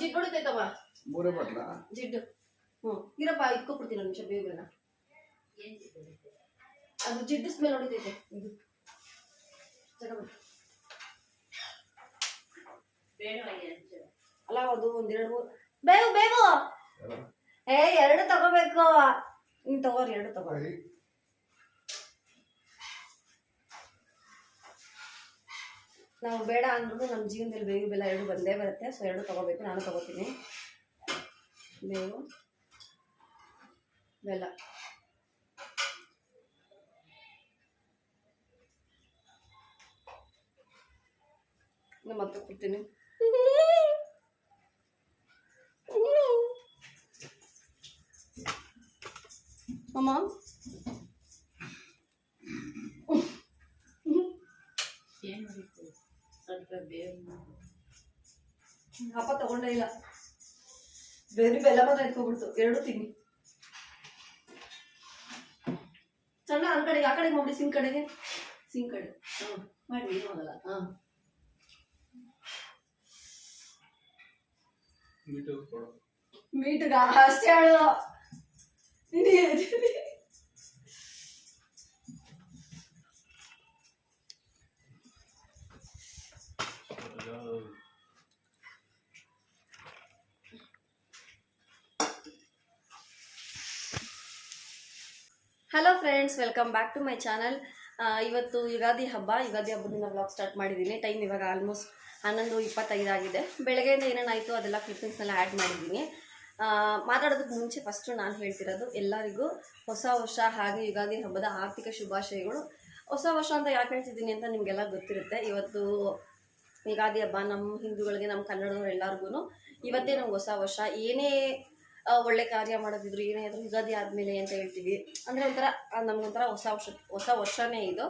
ಜಿಡ್ಡು ಹೊಡಿತೈತವ ಮೂರೇ ಬಟ್ಲ? ಜಿಡ್ಡು. ಹ್ಞೂ. ಇರಪ್ಪ ಇಟ್ಕೊಬಿಡ್ತೀನಿ ಒಂದು ನಿಮಿಷ ಬೇಗನ ಅದು ಜಿಡ್ಡು ಸ್ಮೆಲ್ ಹೊಡಿತೈತೆ. ಇದು. ಅಲ್ಲ ಅದು ಒಂದೆರಡು ಮೂರು ಬೇವು ಬೇವು. ಏ ಎರಡು ತಗೋಬೇಕು. ನೀನು ತಗೋರಿ ಎರಡು ತಗೋ. ನಾವು ಬೇಡ ಅಂದ್ರೂ ನಮ್ಮ ಜೀವನದಲ್ಲಿ ಬೇವು ಬೆಲ್ಲ ಎರಡು ಬಂದೇ ಬರುತ್ತೆ. ಸೊ ಎರಡು ತಗೋಬೇಕು, ನಾನು ತಗೋತೀನಿ. ಬೇವು, ಬೆಲ್ಲ. ಮತ್ತೆ ಕೊಡ್ತೀನಿ. ಅಮ್ಮ? ಅಪ್ಪ ತಗೊಂಡೇ ಇಲ್ಲ. ಬೇರೆ ಬೆಲ್ಲ ಮಾತ್ರ ಎತ್ಕೊಬಿಡ್ತು ಎರಡು ತಿನ್ನಿ ಸಣ್ಣ ಆ ಕಡೆಗೆ ಆ ಕಡೆಗೆ ಮಾಡಿ ಸಿಂಗ್ ಕಡೆಗೆ. ಸಿಂಗ್ ಕಡೆ. ಹಾಂ ಮಾಡಿ ಏನು ಆಗಲ್ಲ ಹಾಂ. ಮೀಟ್ಗ ಅಷ್ಟೇ ಹೇಳು. Friends welcome back to my channel ಇವತ್ತು ಯುಗಾದಿ ಹಬ್ಬ. ಯುಗಾದಿ ಹಬ್ಬದಿಂದ ಬ್ಲಾಗ್ ಸ್ಟಾರ್ಟ್ ಮಾಡಿದ್ದೀನಿ. ಟೈಮ್ ಇವಾಗ ಆಲ್ಮೋಸ್ಟ್ ಹನ್ನೊಂದು ಇಪ್ಪತ್ತೈದು ಆಗಿದೆ. ಬೆಳಗ್ಗೆಯಿಂದ ಏನೇನಾಯಿತು ಅದೆಲ್ಲ ಕ್ಲಿಪ್ಪಿಂಗ್ಸ್ನೆಲ್ಲ ಆ್ಯಡ್ ಮಾಡಿದ್ದೀನಿ. ಮಾತಾಡೋದಕ್ಕೆ ಮುಂಚೆ ಫಸ್ಟು ನಾನು ಹೇಳ್ತಿರೋದು ಎಲ್ಲರಿಗೂ ಹೊಸ ವರ್ಷ ಹಾಗೆ ಯುಗಾದಿ ಹಬ್ಬದ ಆರ್ಥಿಕ ಶುಭಾಶಯಗಳು. ಹೊಸ ವರ್ಷ ಅಂತ ಯಾಕೆ ಹೇಳ್ತಿದ್ದೀನಿ ಅಂತ ನಿಮಗೆಲ್ಲ ಗೊತ್ತಿರುತ್ತೆ. ಇವತ್ತು ಯುಗಾದಿ ಹಬ್ಬ ನಮ್ಮ ಹಿಂದೂಗಳಿಗೆ ನಮ್ಮ ಕನ್ನಡದವ್ರು ಎಲ್ಲರಿಗೂ ಇವತ್ತೇ ನಮ್ಗೆ ಹೊಸ ವರ್ಷ. ಏನೇ ಒಳ್ಳೆ ಕಾರ್ಯ ಮಾಡೋದಿದ್ರು, ಏನೇ ಆದರೂ ಯುಗಾದಿ ಆದಮೇಲೆ ಅಂತ ಹೇಳ್ತೀವಿ. ಅಂದರೆ ಒಂಥರ ನಮಗೊಂಥರ ಹೊಸ ವರ್ಷ, ಹೊಸ ವರ್ಷನೇ ಇದು.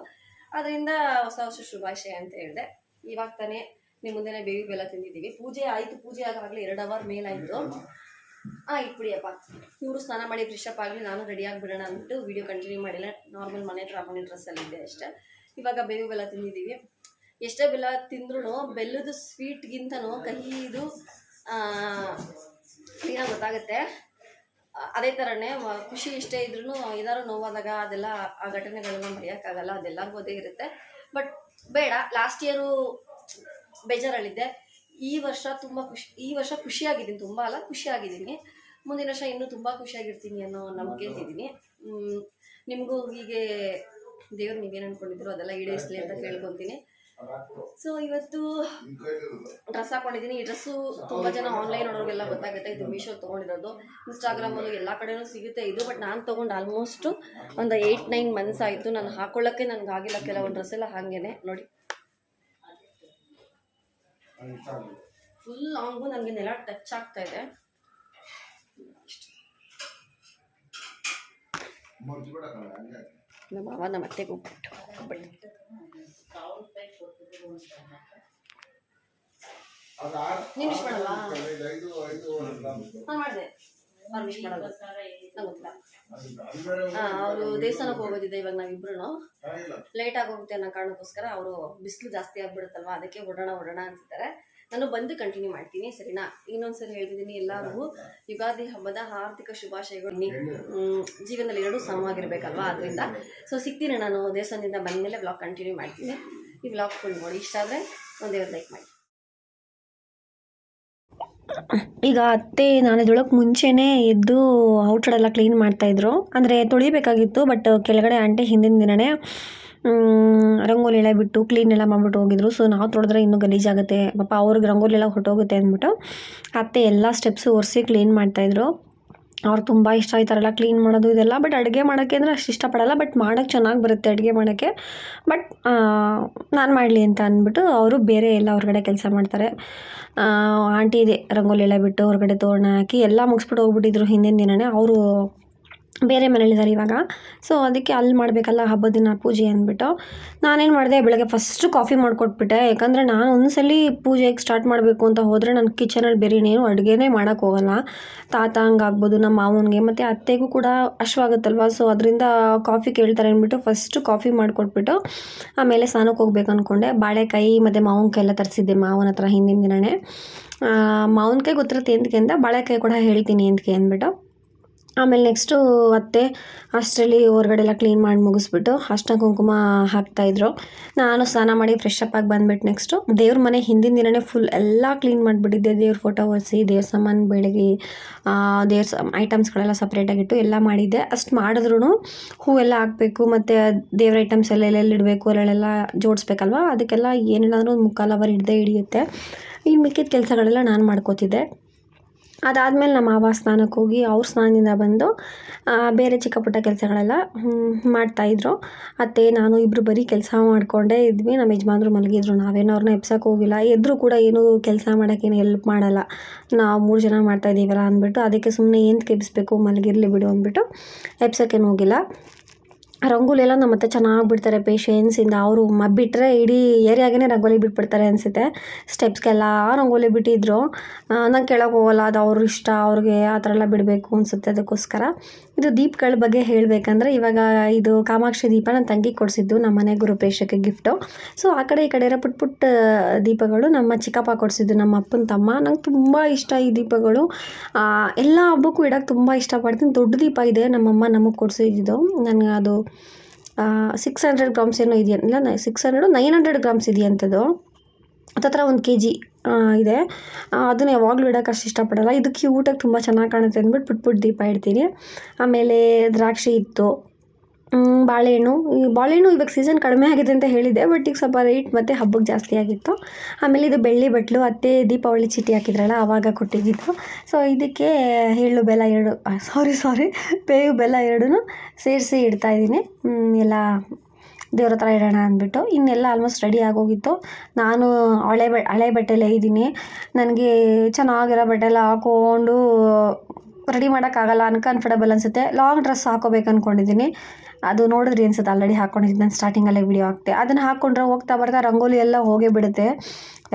ಅದರಿಂದ ಹೊಸ ವರ್ಷ ಶುಭಾಶಯ ಅಂತ ಹೇಳಿದೆ. ಇವಾಗ ತಾನೇ ನಿಮ್ಮ ಮುಂದೆನೇ ಬೇವಿ ಬೆಲ್ಲ ತಿಂದಿದ್ದೀವಿ. ಪೂಜೆ ಆಯಿತು, ಪೂಜೆ ಆಗಾಗಲೇ ಎರಡು ಅವರ್ ಮೇಲಾಯಿತು ಆಯ್ತು. ಇಟ್ಬಿಡಿಯಪ್ಪ ಇವರು ಸ್ನಾನ ಮಾಡಿ ಫ್ರೆಶಪ್ ಆಗಲಿ, ನಾನು ರೆಡಿಯಾಗಿ ಬಿಡೋಣ ಅಂದ್ಬಿಟ್ಟು ವೀಡಿಯೋ ಕಂಟಿನ್ಯೂ ಮಾಡಿಲ್ಲ. ನಾರ್ಮಲ್ ಮನೆ ಹತ್ರ ಮನೆ ಡ್ರೆಸ್ಸಲ್ಲಿದ್ದೆ ಅಷ್ಟೇ. ಇವಾಗ ಬೇವು ಬೆಲ್ಲ ತಿಂದಿದ್ದೀವಿ. ಎಷ್ಟೇ ಬೆಲ್ಲ ತಿಂದ್ರೂ ಬೆಲ್ಲದ ಸ್ವೀಟ್ಗಿಂತನೂ ಕಹಿದು ಕ್ಲೀನಾಗಿ ಗೊತ್ತಾಗುತ್ತೆ. ಅದೇ ಥರನೇ ಖುಷಿ ಇಷ್ಟೇ ಇದ್ರೂ ಏನಾದ್ರು ನೋವಾದಾಗ ಅದೆಲ್ಲ ಆ ಘಟನೆಗಳನ್ನ ಮರೆಯೋಕ್ಕಾಗಲ್ಲ ಅದೆಲ್ಲರಿಗೂ ಅದೇ ಇರುತ್ತೆ. ಬಟ್ ಬೇಡ ಲಾಸ್ಟ್ ಇಯರು ಬೇಜಾರಲ್ಲಿದ್ದೆ. ಈ ವರ್ಷ ತುಂಬ ಖುಷಿ ಈ ವರ್ಷ ಖುಷಿಯಾಗಿದ್ದೀನಿ ತುಂಬ ಅಲ್ಲ ಖುಷಿಯಾಗಿದ್ದೀನಿ. ಮುಂದಿನ ವರ್ಷ ಇನ್ನೂ ತುಂಬ ಖುಷಿಯಾಗಿರ್ತೀನಿ ಅನ್ನೋ ನಂಬಿಕೆ ಇದ್ದೀನಿ ನಿಮಗೂ ಹೀಗೆ ದೇವ್ರು ನೀವೇನು ಅಂದ್ಕೊಂಡಿದ್ರು ಅದೆಲ್ಲ ಈಡೇರಿಸಲಿ ಅಂತ ಕೇಳ್ಕೊತೀನಿ. ಸೊ ಇವತ್ತು ಡ್ರೆಸ್ ಹಾಕೊಂಡಿದ್ದೀನಿ ಈ ಡ್ರೆಸ್ಸು ತುಂಬ ಜನ ಆನ್ಲೈನ್ ನೋಡೋರಿಗೆಲ್ಲ ಗೊತ್ತಾಗುತ್ತೆ. ಇದು ಮೀಶೋ ತೊಗೊಂಡಿರೋದು. ಇನ್ಸ್ಟಾಗ್ರಾಮಲ್ಲೂ ಎಲ್ಲ ಕಡೆನೂ ಸಿಗುತ್ತೆ ಇದು ಬಟ್ ನಾನು ತೊಗೊಂಡು ಆಲ್ಮೋಸ್ಟು ಒಂದು ಏಯ್ಟ್ ನೈನ್ ಮಂತ್ಸ್ ಆಯಿತು. ನಾನು ಹಾಕೊಳ್ಳೋಕ್ಕೆ ನನಗೆ ಆಗಿಲ್ಲ. ಕೆಲವೊಂದು ಡ್ರೆಸ್ ಎಲ್ಲ ಹಾಗೇನೆ. ನೋಡಿ. ಫುಲ್ ಲಾಂಗು ನನಗೆ ನೆಲ ಟಚ್ ಆಗ್ತಾ ಇದೆ. ನಮ್ಮ ಮಾವ ನಮ್ಮ ಅತ್ತೆಗೆ ಹೋಗ್ಬಿಟ್ಟು. ಮಾಡಿದೆ. ಮಾಡೋದು ನಂಗೆ ಗೊತ್ತಿಲ್ಲ. ಹಾಂ ಅವರು ದೇವಸ್ಥಾನಕ್ಕೆ ಹೋಗೋದಿದೆ ಇವಾಗ ನಾವಿಬ್ರು ಲೇಟ್ ಆಗಿ ಹೋಗುತ್ತೆ ಅನ್ನೋ ಕಾರಣಕ್ಕೋಸ್ಕರ ಅವರು ಬಿಸಿಲು ಜಾಸ್ತಿ ಆಗ್ಬಿಡುತ್ತಲ್ವಾ? ಅದಕ್ಕೆ ಹೊಡೋಣ ಹೊಡೋಣ ಅಂತಿದ್ದಾರೆ. ನಾನು ಬಂದು ಕಂಟಿನ್ಯೂ ಮಾಡ್ತೀನಿ ಸರಿನಾ? ಇನ್ನೊಂದ್ಸರಿ ಹೇಳ್ತಿದ್ದೀನಿ ಎಲ್ಲರಿಗೂ. ಯುಗಾದಿ ಹಬ್ಬದ ಆರ್ಥಿಕ ಶುಭಾಶಯಗಳು. ಜೀವನದಲ್ಲಿ ಎರಡೂ ಸಮವಾಗಿರ್ಬೇಕಲ್ವಾ ಅದರಿಂದ ಸೊ ಸಿಗ್ತೀನಿ ನಾನು ದೇವಸ್ಥಾನದಿಂದ ಬಂದಮೇಲೆ ಬ್ಲಾಗ್ ಕಂಟಿನ್ಯೂ ಮಾಡ್ತೀನಿ. ಈ ಬ್ಲಾಗ್ ಫುಲ್ ನೋಡಿ. ಇಷ್ಟ ಆದರೆ ಒಂದೇ ಲೈಕ್ ಮಾಡಿ. ಈಗ ಅತ್ತೆ ನಾನು ಎದ್ದೊಳಕ್ಕೆ ಮುಂಚೆನೇ ಎದ್ದು ಔಟ್ಸೈಡ್ ಎಲ್ಲ ಕ್ಲೀನ್ ಮಾಡ್ತಾಯಿದ್ರು ಅಂದರೆ ತೊಳಿಬೇಕಾಗಿತ್ತು ಬಟ್ ಕೆಳಗಡೆ ಆಂಟಿ ಹಿಂದಿನ ದಿನವೇ ರಂಗೋಲಿ ಎಲ್ಲ ಬಿಟ್ಟು ಕ್ಲೀನ್ ಎಲ್ಲ ಮಾಡಿಬಿಟ್ಟು ಹೋಗಿದ್ರು. ಸೊ ನಾವು ತೊಳೆದ್ರೆ ಇನ್ನೂ ಗಲೀಜಾಗುತ್ತೆ ಪಾಪ ಅವ್ರಿಗೆ ರಂಗೋಲಿ ಎಲ್ಲ ಹೊಟ್ಟೋಗುತ್ತೆ ಅಂದ್ಬಿಟ್ಟು ಅತ್ತೆ ಎಲ್ಲ ಸ್ಟೆಪ್ಸು ಒರೆಸಿ ಕ್ಲೀನ್ ಮಾಡ್ತಾಯಿದ್ರು ಅವ್ರು ತುಂಬ ಇಷ್ಟ ಈ ಎಲ್ಲ ಕ್ಲೀನ್ ಮಾಡೋದು ಇದೆಲ್ಲ. ಬಟ್ ಅಡುಗೆ ಮಾಡೋಕ್ಕೆ ಅಂದರೆ ಅಷ್ಟು ಇಷ್ಟಪಡಲ್ಲ. ಬಟ್ ಮಾಡೋಕ್ಕೆ ಚೆನ್ನಾಗಿ ಬರುತ್ತೆ ಅಡುಗೆ ಮಾಡೋಕ್ಕೆ. ಬಟ್ ನಾನು ಮಾಡಲಿ ಅಂತ ಅಂದ್ಬಿಟ್ಟು ಅವರು ಬೇರೆ ಎಲ್ಲ ಹೊರಗಡೆ ಕೆಲಸ ಮಾಡ್ತಾರೆ. ಆಂಟಿ ಇದೆ ರಂಗೋಲಿ ಎಲ್ಲ ಬಿಟ್ಟು ಹೊರಗಡೆ ತೋರಣ ಹಾಕಿ ಎಲ್ಲ ಮುಗಿಸ್ಬಿಟ್ಟು ಹೋಗ್ಬಿಟ್ಟಿದ್ರು ಹಿಂದಿನ ದಿನವೇ ಅವರು ಬೇರೆ ಮನೇಲಿದ್ದಾರೆ ಇವಾಗ. ಸೊ ಅದಕ್ಕೆ ಅಲ್ಲಿ ಮಾಡಬೇಕಲ್ಲ ಹಬ್ಬದ ದಿನ ಪೂಜೆ ಅಂದ್ಬಿಟ್ಟು. ನಾನೇನು ಮಾಡಿದೆ, ಬೆಳಗ್ಗೆ ಫಸ್ಟು ಕಾಫಿ ಮಾಡಿಕೊಟ್ಬಿಟ್ಟೆ. ಯಾಕಂದರೆ ನಾನು ಒಂದ್ಸಲಿ ಪೂಜೆಗೆ ಸ್ಟಾರ್ಟ್ ಮಾಡಬೇಕು ಅಂತ ಹೋದರೆ ನನ್ನ ಕಿಚನಲ್ಲಿ ಬೇರೆ ಇನ್ನೇನು ಅಡುಗೆನೇ ಮಾಡೋಕ್ಕೆ ಹೋಗಲ್ಲ. ತಾತ ಹಂಗಾಗ್ಬೋದು ನಮ್ಮ ಮಾವನಿಗೆ ಮತ್ತು ಅತ್ತೆಗೂ ಕೂಡ ಅಶ್ವಾಗುತ್ತಲ್ವ ಸೊ ಅದರಿಂದ ಕಾಫಿ ಕೇಳ್ತಾರೆ ಅಂದ್ಬಿಟ್ಟು ಫಸ್ಟು ಕಾಫಿ ಮಾಡಿಕೊಟ್ಬಿಟ್ಟು ಆಮೇಲೆ ಸ್ನಾನಕ್ಕೆ ಹೋಗ್ಬೇಕು ಅಂದ್ಕೊಂಡೆ ಬಾಳೆಕಾಯಿ ಮತ್ತು ಮಾವಿನಕಾಯಿ ಎಲ್ಲ ತರಿಸಿದ್ದೆ ಮಾವನ ಹತ್ರ ಹಿಂದಿನ ದಿನವೇ ಮಾವಿನಕಾಯಿ ಗೊತ್ತಿರುತ್ತೆ ಎಂದಕ್ಕೆ ಅಂತ? ಬಾಳೆಕಾಯಿ ಕೂಡ ಹೇಳ್ತೀನಿ ಎಂದಕ್ಕೆ ಅಂದ್ಬಿಟ್ಟು. ಆಮೇಲೆ ನೆಕ್ಸ್ಟು ಅತ್ತೆ ಅಷ್ಟರಲ್ಲಿ ಹೊರಗಡೆ ಎಲ್ಲ ಕ್ಲೀನ್ ಮಾಡಿ ಮುಗಿಸ್ಬಿಟ್ಟು ಅರ್ಶಿನ ಕುಂಕುಮ ಹಾಕ್ತಾಯಿದ್ರು ನಾನು ಸ್ನಾನ ಮಾಡಿ ಫ್ರೆಶ್ ಅಪ್ ಆಗಿ ಬಂದ್ಬಿಟ್ಟು ನೆಕ್ಸ್ಟು ದೇವ್ರ ಮನೆ ಹಿಂದಿನ ದಿನವೇ ಫುಲ್ ಎಲ್ಲ ಕ್ಲೀನ್ ಮಾಡಿಬಿಟ್ಟಿದ್ದೆ. ದೇವ್ರ ಫೋಟೋ ಒರೆಸಿ, ದೇವ್ರ ಸಾಮಾನು ಬೆಳಗ್ಗೆ ದೇವ್ರ ಐಟಮ್ಸ್ಗಳೆಲ್ಲ ಸಪ್ರೇಟಾಗಿಟ್ಟು ಎಲ್ಲ ಮಾಡಿದ್ದೆ. ಅಷ್ಟು ಮಾಡಿದ್ರೂ ಎಲ್ಲ ಹಾಕಬೇಕು, ಮತ್ತು ದೇವ್ರ ಐಟಮ್ಸ್ ಎಲ್ಲ ಎಲ್ಲೆಲ್ಲಿ ಇಡಬೇಕು, ಅಲ್ಲೆಲ್ಲ ಜೋಡಿಸ್ಬೇಕಲ್ವ? ಅದಕ್ಕೆಲ್ಲ ಏನಿಲ್ಲಾಂದ್ರೂ ಒಂದು ಮುಕ್ಕಾಲು ಅವರ್ ಹಿಡ್ದೇ ಹಿಡಿಯುತ್ತೆ. ಇನ್ನು ಮಿಕ್ಕಿದ ಕೆಲಸಗಳೆಲ್ಲ ನಾನು ಮಾಡ್ಕೋತಿದ್ದೆ. ಅದಾದಮೇಲೆ ನಮ್ಮ ಮಾವ ಸ್ನಾನಕ್ಕೆ ಹೋಗಿ ಅವ್ರ ಸ್ನಾನದಿಂದ ಬಂದು ಬೇರೆ ಚಿಕ್ಕ ಪುಟ್ಟ ಕೆಲಸಗಳೆಲ್ಲ ಮಾಡ್ತಾಯಿದ್ರು ಅತ್ತೆ, ನಾನು ಇಬ್ಬರು ಬರೀ ಕೆಲಸ ಮಾಡಿಕೊಂಡೇ ಇದ್ವಿ. ನಮ್ಮ ಯಜಮಾನ್ರು ಮಲಗಿದ್ರು. ನಾವೇನೋ ಅವ್ರನ್ನ ಎಬ್ಸಕ್ಕೆ ಹೋಗಿಲ್ಲ. ಎದ್ರು ಕೂಡ ಏನು ಕೆಲಸ ಮಾಡೋಕ್ಕೇನು ಹೆಲ್ಪ್ ಮಾಡಲ್ಲ. ನಾವು ಮೂರು ಜನ ಮಾಡ್ತಾ ಇದ್ದೀವಲ್ಲ ಅಂದ್ಬಿಟ್ಟು ಅದಕ್ಕೆ ಸುಮ್ಮನೆ ಏನಕ್ಕೆ ಎಬ್ಸ್ಬೇಕು, ಮಲಗಿರಲಿ ಬಿಡು ಅಂದ್ಬಿಟ್ಟು ಎಬ್ಸೋಕ್ಕೇನು ಹೋಗಿಲ್ಲ. ರಂಗೋಲಿ ಎಲ್ಲ ನಮ್ಮ ಅತ್ತೆ ಚೆನ್ನಾಗಿ ಬಿಡ್ತಾರೆ ಪೇಶೆನ್ಸಿಂದ ಅವರು ಮ ಬಿಟ್ಟರೆ ಇಡೀ ಏರಿಯಾಗೇ ರಂಗೋಲಿ ಬಿಟ್ಬಿಡ್ತಾರೆ ಅನಿಸುತ್ತೆ. ಸ್ಟೆಪ್ಸ್ಗೆಲ್ಲ ರಂಗೋಲಿ ಬಿಟ್ಟಿದ್ರು. ನಾನು ಕೆಳಗೆ ಹೋಗಲ್ಲ, ಅದು ಅವ್ರ ಇಷ್ಟ, ಅವ್ರಿಗೆ ಆ ಥರ ಎಲ್ಲ ಬಿಡಬೇಕು ಅನಿಸುತ್ತೆ ಅದಕ್ಕೋಸ್ಕರ. ಇದು ದೀಪಗಳ ಬಗ್ಗೆ ಹೇಳಬೇಕಂದ್ರೆ ಇವಾಗ ಇದು ಕಾಮಾಕ್ಷಿ ದೀಪ ನನ್ನ ತಂಗಿ ಕೊಡಿಸಿದ್ದು ನಮ್ಮ ಮನೆ ಗುರುಪೇಶಕ್ಕೆ ಗಿಫ್ಟು ಸೊ ಆ ಕಡೆ ಈ ಕಡೆ ಇರೋ ಪುಟ್ ಪುಟ್ಟ ದೀಪಗಳು ನಮ್ಮ ಚಿಕ್ಕಪ್ಪ ಕೊಡಿಸಿದ್ದು, ನಮ್ಮ ಅಪ್ಪನ ತಮ್ಮ. ನಂಗೆ ತುಂಬ ಇಷ್ಟ ಈ ದೀಪಗಳು. ಎಲ್ಲ ಹಬ್ಬಕ್ಕೂ ಇಡೋಕ್ಕೆ ತುಂಬ ಇಷ್ಟಪಡ್ತೀನಿ. ದೊಡ್ಡ ದೀಪ ಇದೆ, ನಮ್ಮಮ್ಮ ನಮಗೆ ಕೊಡಿಸಿದ್ದು. ನನಗೆ ಅದು ಸಿಕ್ಸ್ ಹಂಡ್ರೆಡ್ ಗ್ರಾಮ್ಸ್ ಏನೋ ಇದೆಯಾ? ಇಲ್ಲ six hundred nine hundred grams ಇದೆಯಂಥದ್ದು ಹತ್ತತ್ರ ಒಂದು ಕೆ ಜಿ ಇದೆ. ಅದನ್ನು ಯಾವಾಗಲೂ ಇಡೋಕೆ ಅಷ್ಟು ಇಷ್ಟಪಡಲ್ಲ. ಇದಕ್ಕೆ ಊಟಕ್ಕೆ ತುಂಬ ಚೆನ್ನಾಗಿ ಕಾಣುತ್ತೆ ಅಂದ್ಬಿಟ್ಟು ಪುಟ್ ಪುಟ್ ದೀಪ ಇಡ್ತೀನಿ. ಆಮೇಲೆ ದ್ರಾಕ್ಷಿ ಇತ್ತು ಬಾಳೆಹಣ್ಣು. ಈ ಬಾಳೆಹಣ್ಣು ಇವಾಗ ಸೀಸನ್ ಕಡಿಮೆ ಆಗಿದೆ ಅಂತ ಹೇಳಿದ್ದೆ ಬಟ್ ಈಗ ಸ್ವಲ್ಪ ರೇಟ್ ಮತ್ತು ಹಬ್ಬಕ್ಕೆ ಜಾಸ್ತಿ ಆಗಿತ್ತು. ಆಮೇಲೆ ಇದು ಬೆಳ್ಳಿ ಬಟ್ಲು, ಅತ್ತೆ ದೀಪಾವಳಿ ಚೀಟಿ ಹಾಕಿದ್ರಲ್ಲ ಆವಾಗ ಕೊಟ್ಟಿದ್ದಿತ್ತು ಸೊ ಇದಕ್ಕೆ ಎಳ್ಳು ಬೆಲ್ಲ ಎರಡು ಸಾರಿ ಸಾರಿ ಬೇವು ಬೆಲ್ಲ ಎರಡೂ ಸೇರಿಸಿ ಇಡ್ತಾ ಇದ್ದೀನಿ. ಎಲ್ಲ ದೇವ್ರ ಹತ್ರ ಇಡೋಣ ಅಂದ್ಬಿಟ್ಟು. ಇನ್ನೆಲ್ಲ ಆಲ್ಮೋಸ್ಟ್ ರೆಡಿ ಆಗೋಗಿತ್ತು. ನಾನು ಹಳೆ ಬ, ಹಳೆ ಬಟ್ಟೆಲೇ ಇದ್ದೀನಿ. ನನಗೆ ಚೆನ್ನಾಗಿರೋ ಬಟ್ಟೆಲ್ಲ ಹಾಕೊಂಡು ರೆಡಿ ಮಾಡೋಕ್ಕಾಗಲ್ಲ ಅನ್ಕಂಫರ್ಟಬಲ್ ಅನಿಸುತ್ತೆ. ಲಾಂಗ್ ಡ್ರೆಸ್ ಹಾಕೋಬೇಕು ಅಂದ್ಕೊಂಡಿದ್ದೀನಿ ಅದು ನೋಡಿದ್ರಿ ಅನ್ಸುತ್ತೆ ಆಲ್ರೆಡಿ ಹಾಕೊಂಡಿದ್ದೆ ನಾನು ಸ್ಟಾರ್ಟಿಂಗಲ್ಲೇ ವಿಡಿಯೋ ಹಾಕ್ತೆ ಅದನ್ನು ಹಾಕ್ಕೊಂಡ್ರೆ ಹೋಗ್ತಾ ಬರ್ತಾ ರಂಗೋಲಿ ಎಲ್ಲ ಹೋಗೇ ಬಿಡುತ್ತೆ.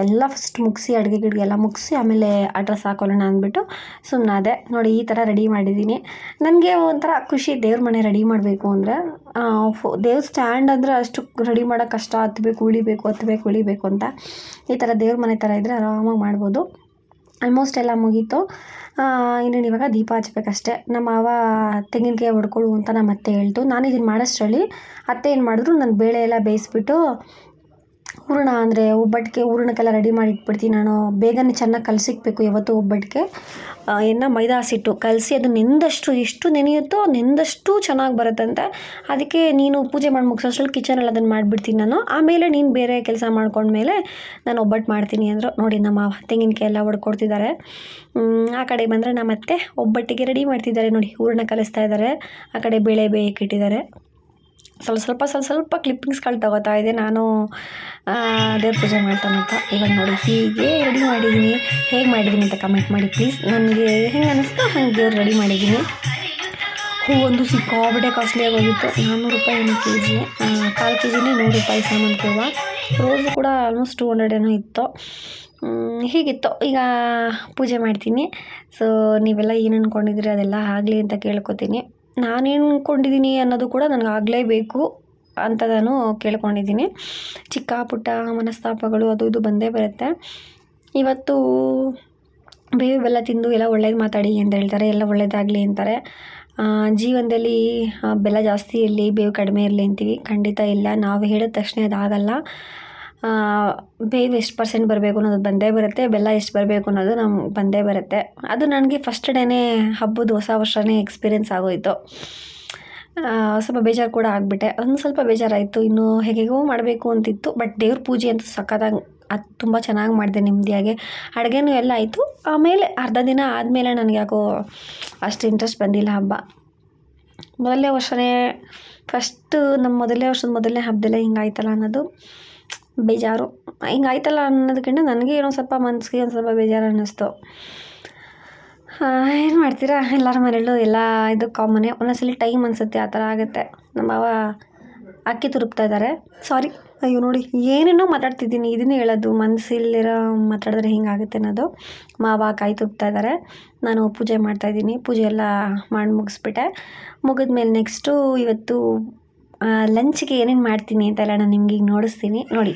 ಎಲ್ಲ ಫಸ್ಟ್ ಮುಗಿಸಿ ಅಡುಗೆ ಗಿಡ್ಗೆ ಎಲ್ಲ ಮುಗಿಸಿ ಆಮೇಲೆ ಅಡ್ರೆಸ್ ಡ್ರೆಸ್ ಹಾಕೊಳ್ಳೋಣ ಅಂದ್ಬಿಟ್ಟು ಅದೇ ನೋಡಿ, ಈ ಥರ ರೆಡಿ ಮಾಡಿದ್ದೀನಿ. ನನಗೆ ಒಂಥರ ಖುಷಿ ದೇವ್ರ ಮನೆ ರೆಡಿ ಮಾಡಬೇಕು ಅಂದರೆ ದೇವ್ರ ಸ್ಟ್ಯಾಂಡ್ ಅಂದರೆ ಅಷ್ಟು ರೆಡಿ ಮಾಡೋಕ್ಕೆ ಕಷ್ಟ, ಹತ್ಬೇಕು, ಉಳಿಬೇಕು ಹತ್ಬೇಕು, ಉಳಿಬೇಕು ಅಂತ ಈ ಥರ ದೇವ್ರ ಮನೆ ಥರ ಇದ್ದರೆ ಆರಾಮಾಗಿ ಮಾಡ್ಬೋದು. ಆಲ್ಮೋಸ್ಟ್ ಎಲ್ಲ ಮುಗೀತು. ಇನ್ನೇನು ಇವಾಗ ದೀಪ ಹಚ್ಬೇಕಷ್ಟೆ. ನಮ್ಮ ಮಾವ ತೆಂಗಿನಕಾಯಿ ಹೊಡ್ಕೊಳ್ಳು ಅಂತ ನಮ್ಮ ಅತ್ತೆ ಹೇಳ್ತು. ನಾನು ಇದನ್ನು ಮಾಡೋಷ್ಟರಲ್ಲಿ, ಅತ್ತೆ ಏನು ಮಾಡಿದ್ರು, ನಾನು ಬೇಳೆ ಎಲ್ಲ ಬೇಯಿಸ್ಬಿಟ್ಟು ಹೂರಣ ಅಂದರೆ ಒಬ್ಬಟ್ಟಿಗೆ ಹೂರಣಕ್ಕೆಲ್ಲ ರೆಡಿ ಮಾಡಿ ಇಟ್ಬಿಡ್ತೀನಿ ನಾನು ಬೇಗನೆ ಚೆನ್ನಾಗಿ ಕಲಸಿಕ್ಬೇಕು ಯಾವತ್ತೂ ಒಬ್ಬಟ್ಟಿಗೆ ಎನ್ನ ಮೈದಾ ಹಸಿಟ್ಟು ಕಲಸಿ ಅದು ನೆಂದಷ್ಟು ಎಷ್ಟು ನೆನೆಯುತ್ತೋ ನೆಂದಷ್ಟು ಚೆನ್ನಾಗಿ ಬರುತ್ತಂತೆ. ಅದಕ್ಕೆ ನೀನು ಪೂಜೆ ಮಾಡಿ ಮುಗಿಸೋಷ್ಟ್ರಲ್ಲಿ ಕಿಚನಲ್ಲಿ ಅದನ್ನು ಮಾಡಿಬಿಡ್ತೀನಿ ನಾನು. ಆಮೇಲೆ ನೀನು ಬೇರೆ ಕೆಲಸ ಮಾಡ್ಕೊಂಡ್ಮೇಲೆ ನಾನು ಒಬ್ಬಟ್ಟು ಮಾಡ್ತೀನಿ ಅಂದರು. ನೋಡಿ ನಮ್ಮ ತೆಂಗಿನಕಾಯಿ ಎಲ್ಲ ಹೊಡ್ಕೊಡ್ತಿದ್ದಾರೆ ಆ ಕಡೆ ಬಂದರೆ ನಮ್ಮ ಅತ್ತೆ ಒಬ್ಬಟ್ಟಿಗೆ ರೆಡಿ ಮಾಡ್ತಿದ್ದಾರೆ ನೋಡಿ. ಹೂರಣ ಕಲಿಸ್ತಾ ಇದ್ದಾರೆ ಆ ಕಡೆ ಬೇಳೆ ಬೇಯಕ್ಕಿಟ್ಟಿದ್ದಾರೆ ಸ್ವಲ್ಪ ಸ್ವಲ್ಪ ಸ್ವಲ್ಪ ಸ್ವಲ್ಪ ಕ್ಲಿಪ್ಪಿಂಗ್ಸ್ಗಳು ತಗೋತಾ ಇದೆ ನಾನು ದೇವ್ರ ಪೂಜೆ ಮಾಡ್ತಾ ಮಾಡ್ತಾ ಇವಾಗ ನೋಡಿ, ಹೀಗೆ ರೆಡಿ ಮಾಡಿದ್ದೀನಿ. ಹೇಗೆ ಮಾಡಿದ್ದೀನಿ ಅಂತ ಕಮೆಂಟ್ ಮಾಡಿ ಪ್ಲೀಸ್ ನನಗೆ ಹೆಂಗೆ ಅನ್ನಿಸ್ತು ಹಂಗೆ ದೇವ್ರು ರೆಡಿ ಮಾಡಿದ್ದೀನಿ. ಒಂದು ಸಿಕ್ಕಾಬಿಟ್ಟೆ ಕಾಸ್ಟ್ಲಿ ಆಗೋಗಿತ್ತು. ನಾನ್ನೂರು ರೂಪಾಯಿ ಏನು ಕೆ ಜಿ ಕಾಲು ಕೆ ಜಿನೇ ನೂರು ರೂಪಾಯಿ ಸಾಮಾನು ಹೂವು ರೋಸು ಕೂಡ ಆಲ್ಮೋಸ್ಟ್ ಟೂ ಹಂಡ್ರೆಡ್ ಏನೋ ಇತ್ತು. ಹೀಗಿತ್ತು. ಈಗ ಪೂಜೆ ಮಾಡ್ತೀನಿ. ಸೊ ನೀವೆಲ್ಲ ಏನು ಅಂದ್ಕೊಂಡಿದ್ರಿ ಅದೆಲ್ಲ ಆಗಲಿ ಅಂತ ಕೇಳ್ಕೊತೀನಿ. ನಾನೇನು ಅಂದ್ಕೊಂಡಿದ್ದೀನಿ ಅನ್ನೋದು ಕೂಡ ನನಗೆ ಆಗಲೇಬೇಕು ಅಂತ ನಾನು ಕೇಳ್ಕೊಂಡಿದ್ದೀನಿ ಚಿಕ್ಕ ಪುಟ್ಟ ಮನಸ್ತಾಪಗಳು ಅದು ಇದು ಬಂದೇ ಬರುತ್ತೆ. ಇವತ್ತು ಬೇವು ಬೆಲ್ಲ ತಿಂದು ಎಲ್ಲ ಒಳ್ಳೇದು ಮಾತಾಡಿ ಅಂತ ಹೇಳ್ತಾರೆ, ಎಲ್ಲ ಒಳ್ಳೇದಾಗಲಿ ಅಂತಾರೆ. ಜೀವನದಲ್ಲಿ ಬೆಲ್ಲ ಜಾಸ್ತಿ ಇರಲಿ, ಬೇವು ಕಡಿಮೆ ಇರಲಿ ಅಂತೀವಿ. ಖಂಡಿತ ಇಲ್ಲ. ನಾವು ಹೇಳಿದ ತಕ್ಷಣ ಅದಾಗಲ್ಲ. ಬೇವು ಎಷ್ಟು ಪರ್ಸೆಂಟ್ ಬರಬೇಕು ಅನ್ನೋದು ಬಂದೇ ಬರುತ್ತೆ, ಬೆಲ್ಲ ಎಷ್ಟು ಬರಬೇಕು ಅನ್ನೋದು ನಮ್ಗೆ ಬಂದೇ ಬರುತ್ತೆ. ಅದು ನನಗೆ ಫಸ್ಟ್ ಡೇನೇ ಹಬ್ಬದ ಹೊಸ ವರ್ಷನೇ ಎಕ್ಸ್ಪೀರಿಯೆನ್ಸ್ ಆಗೋಯಿತು. ಸ್ವಲ್ಪ ಬೇಜಾರು ಕೂಡ ಆಗಿಬಿಟ್ಟೆ. ಒಂದು ಸ್ವಲ್ಪ ಬೇಜಾರಾಯಿತು, ಇನ್ನೂ ಹೇಗೆಗೋ ಮಾಡಬೇಕು ಅಂತಿತ್ತು ಬಟ್ ದೇವ್ರ ಪೂಜೆ ಅಂತೂ ಸಖತ್ತಾಗಿ, ಅದು ತುಂಬ ಚೆನ್ನಾಗಿ ಮಾಡಿದೆ ನೆಮ್ಮದಿಯಾಗಿ ಅಡುಗೆನೂ ಎಲ್ಲ ಆಯಿತು. ಆಮೇಲೆ ಅರ್ಧ ದಿನ ಆದಮೇಲೆ ನನಗೆ ಯಾಕೋ ಅಷ್ಟು ಇಂಟ್ರೆಸ್ಟ್ ಬಂದಿಲ್ಲ ಹಬ್ಬ. ಮೊದಲನೇ ವರ್ಷನೇ ಫಸ್ಟು ನಮ್ಮ ಮೊದಲನೇ ವರ್ಷದ ಮೊದಲನೇ ಹಬ್ಬದಲ್ಲೇ ಹಿಂಗಾಯ್ತಲ್ಲ ಅನ್ನೋದು. ಬೇಜಾರು. ಹಿಂಗಾಯ್ತಲ್ಲ ಅನ್ನೋದಕ್ಕಿಂತ ನನಗೆ ಏನೋ ಸ್ವಲ್ಪ ಮನಸ್ಸಿಗೆ ಒಂದು ಸ್ವಲ್ಪ ಬೇಜಾರು ಅನ್ನಿಸ್ತು. ಏನು ಮಾಡ್ತೀರಾ? ಎಲ್ಲರ ಮನೇಲೂ ಎಲ್ಲ ಇದು ಕಾಮನ್ನೇ ಒಂದೊಂದ್ಸಲಿ ಟೈಮ್ ಅನಿಸುತ್ತೆ ಆ ಥರ ಆಗುತ್ತೆ. ನಮ್ಮ ಅವ ಅಕ್ಕಿ ತುರುಪ್ತಾ ಇದ್ದಾರೆ ಸಾರಿ ಅಯ್ಯೋ, ನೋಡಿ, ಏನೇನೋ ಮಾತಾಡ್ತಿದ್ದೀನಿ. ಇದನ್ನೇ ಹೇಳೋದು. ಮನಸ್ಸಿಲ್ಲಿರೋ ಮಾತಾಡಿದ್ರೆ ಹಿಂಗಾಗುತ್ತೆ ಅನ್ನೋದು. ಮಾವ ಕಾಯಿ ತುಪ್ತಾ ಇದ್ದಾರೆ ನಾನು ಪೂಜೆ ಮಾಡ್ತಾಯಿದ್ದೀನಿ ಪೂಜೆ ಎಲ್ಲ ಮಾಡಿ ಮುಗಿಸ್ಬಿಟ್ಟೆ. ಮುಗಿದ್ಮೇಲೆ ನೆಕ್ಸ್ಟು ಇವತ್ತು ಲಂಚ್ಗೆ ಏನೇನು ಮಾಡ್ತೀನಿ ಅಂತೆಲ್ಲ ನಾನು ನಿಮ್ಗೆ ಈಗ ನೋಡಿಸ್ತೀನಿ. ನೋಡಿ.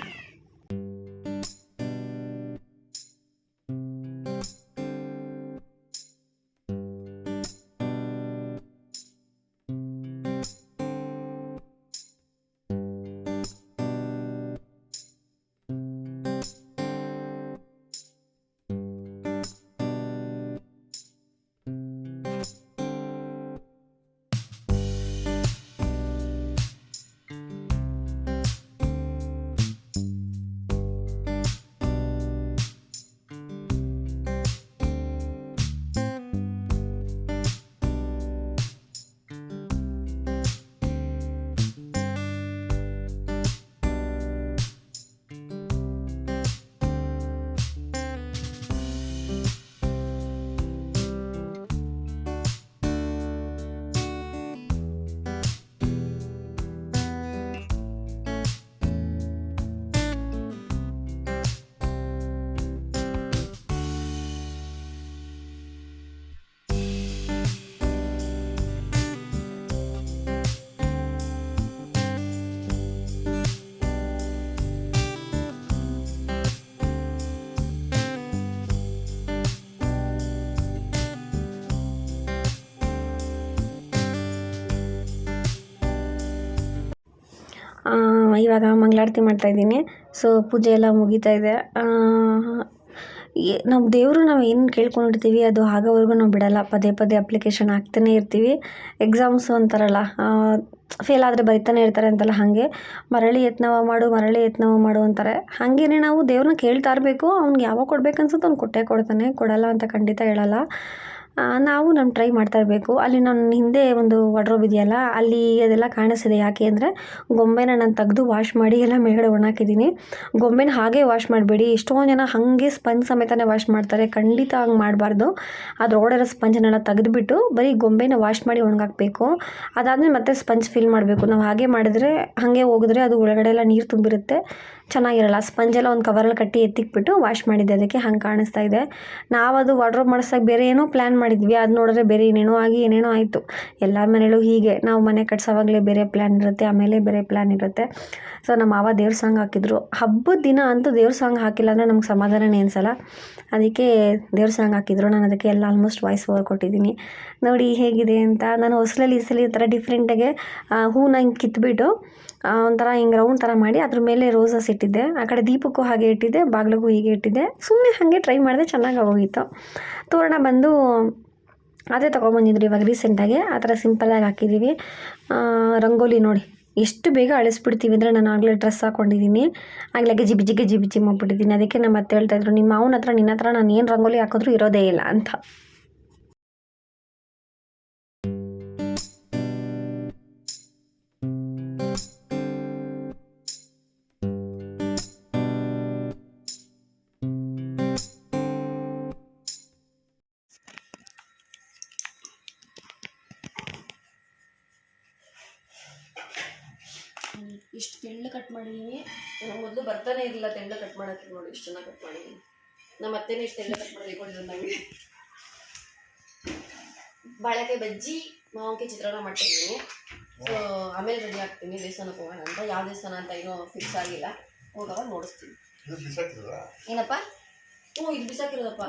ಇವಾಗ ಮಂಗಳಾರತಿ ಮಾಡ್ತಾಯಿದ್ದೀನಿ ಸೊ ಪೂಜೆ ಎಲ್ಲ ಮುಗಿತಾ ಇದೆ. ನಾವು ದೇವರು ನಾವು ಏನು ಕೇಳ್ಕೊಂಡಿರ್ತೀವಿ, ಅದು ಆಗೋವರೆಗೂ ನಾವು ಬಿಡಲ್ಲ. ಪದೇ ಪದೇ ಅಪ್ಲಿಕೇಶನ್ ಹಾಕ್ತಾನೆ ಇರ್ತೀವಿ. ಎಕ್ಸಾಮ್ಸು ಅಂತಾರಲ್ಲ ಫೇಲ್ ಆದರೆ ಬರಿತಾನೆ ಇರ್ತಾರೆ ಅಂತಲ್ಲ ಹಾಗೆ. ಮರಳಿ ಯತ್ನವ ಮಾಡು, ಮರಳಿ ಯತ್ನವ ಮಾಡು ಅಂತಾರೆ. ಹಾಗೇನೆ ನಾವು ದೇವ್ರನ್ನ ಕೇಳ್ತಾ ಇರಬೇಕು, ಅವ್ನಿಗೆ ಯಾವಾಗ ಕೊಡ್ಬೇಕು ಅನ್ಸುತ್ತೆ ಅವ್ನು ಕೊಟ್ಟೇ ಕೊಡ್ತಾನೆ. ಕೊಡಲ್ಲ ಅಂತ ಖಂಡಿತ ಹೇಳಲ್ಲ. ನಾವು ನಮ್ಮ ಟ್ರೈ ಮಾಡ್ತಾ ಇರಬೇಕು. ಅಲ್ಲಿ ನನ್ನ ಹಿಂದೆ ಒಂದು ವಾರ್ಡ್ರೋಬ್ ಇದೆಯಲ್ಲ, ಅಲ್ಲಿ ಅದೆಲ್ಲ ಕಾಣಿಸ್ತಿದೆ. ಯಾಕೆ ಅಂದರೆ ಗೊಂಬೆನ ನಾನು ತೆಗೆದು ವಾಶ್ ಮಾಡಿ ಎಲ್ಲ ಮೇಲ್ಗಡೆ ಒಣಾಕಿದ್ದೀನಿ ಗೊಂಬೆನ ಹಾಗೆ ವಾಶ್ ಮಾಡಬೇಡಿ. ಎಷ್ಟೊಂದು ಜನ ಹಾಗೆ ಸ್ಪಂಜ್ ಸಮೇತನೇ ವಾಶ್ ಮಾಡ್ತಾರೆ. ಖಂಡಿತ ಹಂಗೆ ಮಾಡಬಾರ್ದು. ಅದ್ರೊಳಗಿರೋ ಸ್ಪಂಜನ್ನೆಲ್ಲ ತೆಗೆದುಬಿಟ್ಟು ಬರೀ ಗೊಂಬೆನ ವಾಶ್ ಮಾಡಿ ಒಣಗಾಕಬೇಕು. ಅದಾದಮೇಲೆ ಮತ್ತೆ ಸ್ಪಂಜ್ ಫಿಲ್ ಮಾಡಬೇಕು. ನಾವು ಹಾಗೆ ಮಾಡಿದ್ರೆ, ಹಾಗೆ ಹೋಗಿದ್ರೆ ಅದು ಒಳಗಡೆ ಎಲ್ಲ ನೀರು ತುಂಬಿರುತ್ತೆ. ಚೆನ್ನಾಗಿರಲ್ಲ. ಸ್ಪಂಜೆಲ್ಲ ಒಂದು ಕವರಲ್ಲಿ ಕಟ್ಟಿ ಎತ್ತಿಕ್ಬಿಟ್ಟು ವಾಶ್ ಮಾಡಿದ್ದೆ. ಅದಕ್ಕೆ ಹಂಗೆ ಕಾಣಿಸ್ತಾ ಇದೆ. ನಾವು ಅದು ವಾರ್ಡ್ರೋಬ್ ಮಾಡಿಸ್ದಾಗ ಬೇರೆ ಏನೋ ಪ್ಲ್ಯಾನ್ ಮಾಡಿದ್ವಿ. ಅದು ನೋಡಿದ್ರೆ ಬೇರೆ ಏನೇನೋ ಆಗಿ ಏನೇನೋ ಆಯಿತು. ಎಲ್ಲರ ಮನೇಲೂ ಹೀಗೆ. ನಾವು ಮನೆ ಕಟ್ಸೋವಾಗಲೇ ಬೇರೆ ಪ್ಲ್ಯಾನ್ ಇರುತ್ತೆ. ಆಮೇಲೆ ಬೇರೆ ಪ್ಲ್ಯಾನ್ ಇರುತ್ತೆ. ಸೊ ನಮ್ಮ ಮಾವ ದೇವ್ರ ಸಾಂಗ್ ಹಾಕಿದ್ರು. ಹಬ್ಬದ ದಿನ ಅಂತೂ ದೇವ್ರ ಸಾಂಗ್ ಹಾಕಿಲ್ಲ ಅಂದರೆ ನಮ್ಗೆ ಸಮಾಧಾನನೇ ಅನಿಸಲ್ಲ ಅದಕ್ಕೆ ದೇವ್ರ ಸಾಂಗ್ ಹಾಕಿದ್ರು. ನಾನು ಅದಕ್ಕೆ ಎಲ್ಲ ಆಲ್ಮೋಸ್ಟ್ ವಾಯ್ಸ್ ಓವರ್ ಕೊಟ್ಟಿದ್ದೀನಿ. ನೋಡಿ ಹೇಗಿದೆ ಅಂತ. ನಾನು ಹೊಸಲಲ್ಲಿ, ಈ ಸಲ ಈ ಥರ ಡಿಫ್ರೆಂಟಾಗೆ ಹೂನ ಹಿಂಗೆ ಕಿತ್ಬಿಟ್ಟು ಒಂಥರ ಹಿಂಗೆ ರೌಂಡ್ ಥರ ಮಾಡಿ ಅದ್ರ ಮೇಲೆ ರೋಸಸ್ ಇಟ್ಟಿದ್ದೆ. ಆ ಕಡೆ ದೀಪಕ್ಕೂ ಹಾಗೆ ಇಟ್ಟಿದ್ದೆ, ಬಾಗಿಲಿಗೂ ಹೀಗೆ ಇಟ್ಟಿದ್ದೆ. ಸುಮ್ಮನೆ ಹಾಗೆ ಟ್ರೈ ಮಾಡಿದೆ, ಚೆನ್ನಾಗಿ ಹೋಗಿತ್ತು ತೋರಣ ಬಂದು ಅದೇ ತೊಗೊಂಬಂದಿದ್ರು ಇವಾಗ ರೀಸೆಂಟಾಗಿ ಆ ಥರ ಸಿಂಪಲ್ಲಾಗಿ ಹಾಕಿದ್ದೀವಿ ರಂಗೋಲಿ ನೋಡಿ. ಎಷ್ಟು ಬೇಗ ಅಳಿಸ್ಬಿಡ್ತೀವಿ ಅಂದರೆ ನಾನು ಆಗಲೇ ಡ್ರೆಸ್ ಹಾಕ್ಕೊಂಡಿದ್ದೀನಿ ಆಗಲೇ ಗಜಿ ಬಿಜಿ ಗಿಜಿ ಬಿಜಿ ಮಾಡ್ಬಿಟ್ಟಿದ್ದೀನಿ ಅದಕ್ಕೆ ನಮ್ಮ ಮತ್ತೆ ಹೇಳ್ತಾಯಿದ್ರು ನಿಮ್ಮ ಅವನ ಹತ್ರ, ನಿನ್ನ ಹತ್ರ ನಾನು ಏನು ರಂಗೋಲಿ ಹಾಕಿದ್ರು ಇರೋದೇ ಇಲ್ಲ ಅಂತ. ಮಾಡೋಕ್ಕೆ ನೋಡಿ ಇಷ್ಟು ಚೆನ್ನಾಗಿ ಕಟ್ ಮಾಡಿದ್ದೀನಿ. ನಮ್ಮ ಅತ್ತೆನೇ ಇಷ್ಟೆಲ್ಲ ಕಟ್ ಮಾಡಿ ನನಗೆ ಬಾಳೆಕಾಯಿ ಬಜ್ಜಿ ಮಾವಂಕಿ ಚಿತ್ರಾನ್ನ ಮಾಡ್ತಿದ್ದೀನಿ. ಸೊ ಆಮೇಲೆ ರೆಡಿ ಆಗ್ತೀನಿ ದೇವಸ್ಥಾನಕ್ಕೆ ಹೋಗೋಣ ಅಂತ. ಯಾವ ದೇವಸ್ಥಾನ ಅಂತ ಏನೋ ಫಿಕ್ಸ್ ಆಗಿಲ್ಲ. ಹೋಗೋವಾಗ ನೋಡಿಸ್ತೀನಿ. ಏನಪ್ಪ? ಹ್ಞೂ ಇದು ಬಿಸಾಕಿರೋದಪ್ಪ.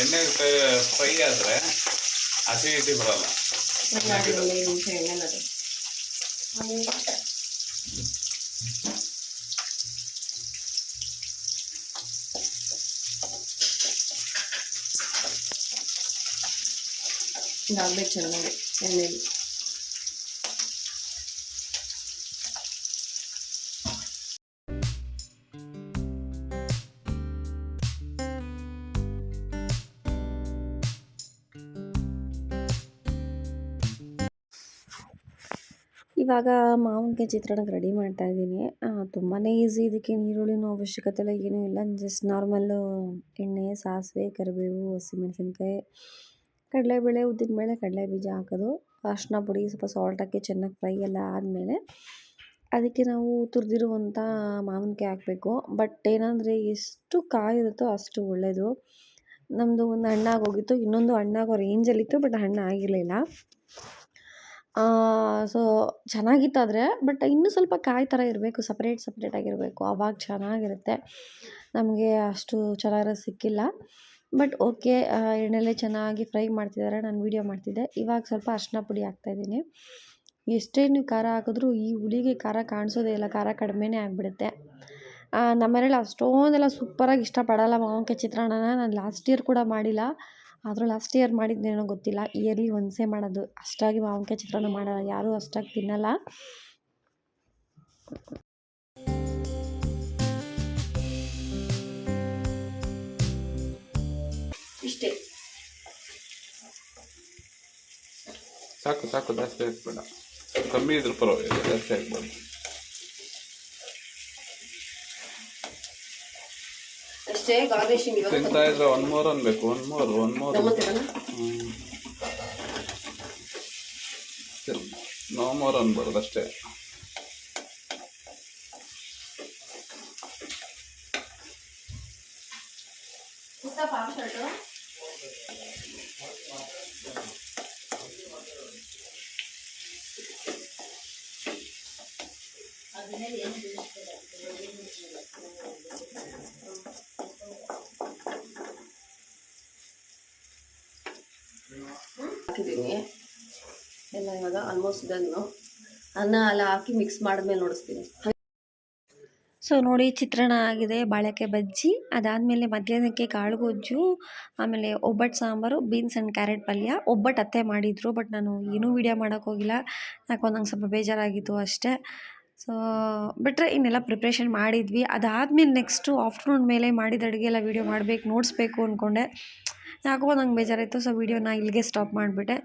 ಎಣ್ಣೆಗೆ ಫ್ರೈ ಆದರೆ ಅಸಿಡಿಟಿ ಬರಲ್ಲ ಡಬ್ಬೆ ಚೆನ್ನಾಗಿ ಎಣ್ಣೆಲಿ ಇವಾಗ ಮಾವಿನಕಾಯಿ ಚಿತ್ರಾನ್ನಕ್ಕೆ ರೆಡಿ ಮಾಡ್ತಾ ಇದ್ದೀನಿ. ತುಂಬಾ ಈಸಿ. ಇದಕ್ಕೆ ನೀರುಳ್ಳಿನೂ ಅವಶ್ಯಕತೆ ಇಲ್ಲ ಏನೂ ಇಲ್ಲ. ಜಸ್ಟ್ ನಾರ್ಮಲ್ಲು ಎಣ್ಣೆ, ಸಾಸಿವೆ, ಕರಿಬೇವು, ಹಸಿಮೆಣಸಿನ್ಕಾಯಿ, ಕಡಲೆಬೇಳೆ, ಉದ್ದಿನಬೇಳೆ ಕಡಲೆ ಬೀಜ ಹಾಕೋದು. ಅರಿಶಿನ ಪುಡಿ, ಸ್ವಲ್ಪ ಸಾಲ್ಟ್ ಹಾಕಿ ಚೆನ್ನಾಗಿ ಫ್ರೈ ಎಲ್ಲ ಆದಮೇಲೆ ಅದಕ್ಕೆ ನಾವು ತುರಿದಿರುವಂಥ ಮಾವಿನಕಾಯಿ ಹಾಕಬೇಕು. ಬಟ್ ಏನಂದರೆ ಎಷ್ಟು ಕಾಯಿ ಇರುತ್ತೋ ಅಷ್ಟು ಒಳ್ಳೆಯದು ನಮ್ಮದು ಒಂದು ಹಣ್ಣಾಗೋಗಿತ್ತು. ಇನ್ನೊಂದು ಹಣ್ಣಾಗೋ ರೇಂಜಲ್ಲಿತ್ತು ಬಟ್ ಹಣ್ಣು ಆಗಿರಲಿಲ್ಲ ಸೊ ಚೆನ್ನಾಗಿತ್ತಾದರೆ ಬಟ್ ಇನ್ನೂ ಸ್ವಲ್ಪ ಕಾಯಿ ಥರ ಇರಬೇಕು ಸಪ್ರೇಟ್ ಆಗಿರಬೇಕು. ಆವಾಗ ಚೆನ್ನಾಗಿರುತ್ತೆ. ನಮಗೆ ಅಷ್ಟು ಚೆನ್ನಾಗಿರೋದು ಸಿಕ್ಕಿಲ್ಲ. ಬಟ್ ಓಕೆ ಎಣ್ಣೆಲೆ ಚೆನ್ನಾಗಿ ಫ್ರೈ ಮಾಡ್ತಿದ್ದಾರೆ, ನಾನು ವೀಡಿಯೋ ಮಾಡ್ತಿದ್ದೆ. ಇವಾಗ ಸ್ವಲ್ಪ ಅರಿಶಿನ ಪುಡಿ ಹಾಕ್ತಾಯಿದ್ದೀನಿ ಎಷ್ಟೇ ನೀವು ಖಾರ ಹಾಕಿದ್ರೂ ಈ ಹುಳಿಗೆ ಖಾರ ಕಾಣಿಸೋದೇ ಇಲ್ಲ, ಖಾರ ಕಡಿಮೆನೇ ಆಗಿಬಿಡುತ್ತೆ. ನಮ್ಮ ಮನೇಲಿ ಅಷ್ಟೊಂದೆಲ್ಲ ಸೂಪರಾಗಿ ಇಷ್ಟಪಡಲ್ಲ ಮಾವಿನ್ಕಾಯಿ ಚಿತ್ರಾನ್ನನ. ನಾನು ಲಾಸ್ಟ್ ಇಯರ್ ಕೂಡ ಮಾಡಿಲ್ಲ. ಆದರೂ ಲಾಸ್ಟ್ ಇಯರ್ ಮಾಡಿದ್ದೇನೋ ಗೊತ್ತಿಲ್ಲ ಇಯರ್ಲಿ ಒನ್ಸೇ ಮಾಡೋದು. ಅಷ್ಟಾಗಿ ಮಾವಿನಕಾಯಿ ಚಿತ್ರಾನ್ನ ಮಾಡೋಲ್ಲ ಯಾರೂ ಅಷ್ಟಾಗಿ ತಿನ್ನಲ್ಲ. ಇಷ್ಟೇ. ಸಾಕು ಸಾಕು ಜಾಸ್ತಿ ಹಾಕ್ಬೇಡ ಕಮ್ಮಿ ಇದ್ರೂ ಪರವಾಗಿಲ್ಲ ಜಾಸ್ತಿ ಹಾಕ್ಬಾರ್ದು ಅಷ್ಟೇ ಗಾರ್ನಿಶಿಂಗ್ ತಿಂತಾ ಇದ್ರೆ ಒನ್ ಮೋರ್ ಅನ್ಬೇಕು one more one more. No more ಅನ್ಬಾರ್ದು ಅಷ್ಟೇ. ಶರ್ಟು ಹಾಕಿದ್ದೀನಿ ಎಲ್ಲ ಇವಾಗ ಆಲ್ಮೋಸ್ಟ್ ಇದನ್ನು ಅನ್ನ ಎಲ್ಲ ಹಾಕಿ ಮಿಕ್ಸ್ ಮಾಡಿದ್ಮೇಲೆ ನೋಡಿಸ್ತೀನಿ. ಸೊ ನೋಡಿ ಚಿತ್ರಾನ್ನ ಆಗಿದೆ ಬಾಳೆಕಾಯಿ ಬಜ್ಜಿ. ಅದಾದಮೇಲೆ ಮಧ್ಯಾಹ್ನಕ್ಕೆ ಕಾಳುಗೊಜ್ಜು ಆಮೇಲೆ ಒಬ್ಬಟ್ಟು ಸಾಂಬಾರು ಬೀನ್ಸ್ ಆ್ಯಂಡ್ ಕ್ಯಾರೆಟ್ ಪಲ್ಯ. ಒಬ್ಬಟ್ಟು ಅತ್ತೆ ಮಾಡಿದರು ಬಟ್ ನಾನು ಏನೂ ವೀಡಿಯೋ ಮಾಡೋಕ್ಕೋಗಿಲ್ಲ ಯಾಕೋ ನಂಗೆ ಸ್ವಲ್ಪ ಬೇಜಾರಾಗಿತ್ತು ಅಷ್ಟೇ. ಸೊ ಬಿಟ್ಟರೆ ಇನ್ನೆಲ್ಲ ಪ್ರಿಪ್ರೇಷನ್ ಮಾಡಿದ್ವಿ. ಅದಾದಮೇಲೆ ನೆಕ್ಸ್ಟು ಆಫ್ಟರ್ನೂನ್ ಮೇಲೆ ಮಾಡಿದ ಅಡುಗೆ ಎಲ್ಲ ವೀಡಿಯೋ ಮಾಡಬೇಕು, ನೋಡಿಸ್ಬೇಕು ಅಂದ್ಕೊಂಡೆ ಯಾಕೋ ನಂಗೆ ಬೇಜಾರಾಯಿತು ಸೊ ವೀಡಿಯೋನ ಇಲ್ಲಿಗೆ ಸ್ಟಾಪ್ ಮಾಡಿಬಿಟ್ಟೆ.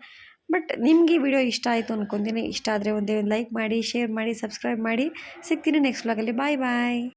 ಬಟ್ ನಿಮಗೆ ವಿಡಿಯೋ ಇಷ್ಟ ಆಯಿತು ಅಂದ್ಕೊತೀನಿ ಇಷ್ಟ ಆದರೆ ಒಂದೇ ಒಂದು ಲೈಕ್ ಮಾಡಿ ಶೇರ್ ಮಾಡಿ ಸಬ್ಸ್ಕ್ರೈಬ್ ಮಾಡಿ. ಸಿಗ್ತೀನಿ ನೆಕ್ಸ್ಟ್ ವ್ಲಾಗಲ್ಲಿ ಬಾಯ್ ಬಾಯ್